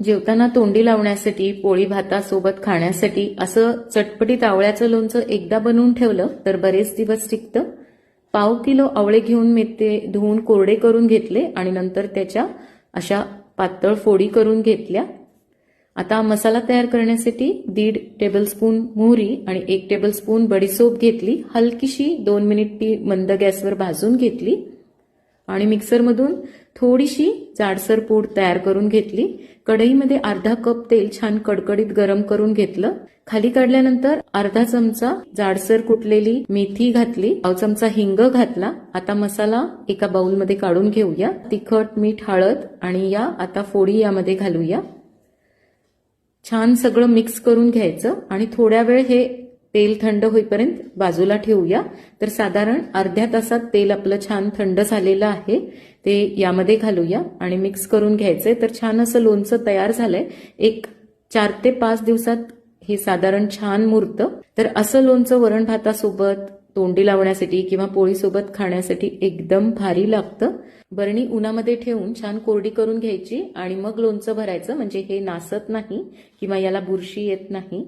जेवताना तोंडी लावण्यासाठी पोळी भातासोबत खाण्यासाठी असं चटपटीत आवळ्याचं लोणचं एकदा बनवून ठेवलं तर बरेच दिवस टिकतं. पाव किलो आवळे घेऊन मी ते धुवून कोरडे करून घेतले आणि नंतर त्याच्या अशा पातळ फोडी करून घेतल्या. आता मसाला तयार करण्यासाठी दीड टेबलस्पून मोहरी आणि एक टेबलस्पून बडीसोप घेतली. हलकीशी दोन मिनिट ती मंद गॅसवर भाजून घेतली. आणि मिक्सरमधून थोडीशी जाडसर पूड तयार करून घेतली. कढईमध्ये अर्धा कप तेल छान कडकडीत गरम करून घेतलं. खाली काढल्यानंतर अर्धा चमचा जाडसर कुटलेली मेथी घातली. पाव चमचा हिंग घातला. आता मसाला एका बाउलमध्ये काढून घेऊया. तिखट मीठ हळद आणि या आता फोडी यामध्ये घालूया. छान सगळं मिक्स करून घ्यायचं आणि थोड्या वेळ हे तेल थंड होईपर्यंत बाजूला ठेवूया. तर साधारण अर्ध्या तासात तेल आपलं छान थंड झालेलं आहे. ते यामध्ये घालूया आणि मिक्स करून घ्यायचंय. तर छान असं लोणचं तयार झालंय. एक चार ते पाच दिवसात हे साधारण छान मुरतं. तर असं लोणचं वरण भातासोबत तोंडी लावण्यासाठी किंवा पोळीसोबत खाण्यासाठी एकदम भारी लागतं. बरणी उन्हामध्ये ठेवून छान कोरडी करून घ्यायची आणि मग लोणचं भरायचं. म्हणजे हे नासत नाही किंवा याला बुरशी येत नाही.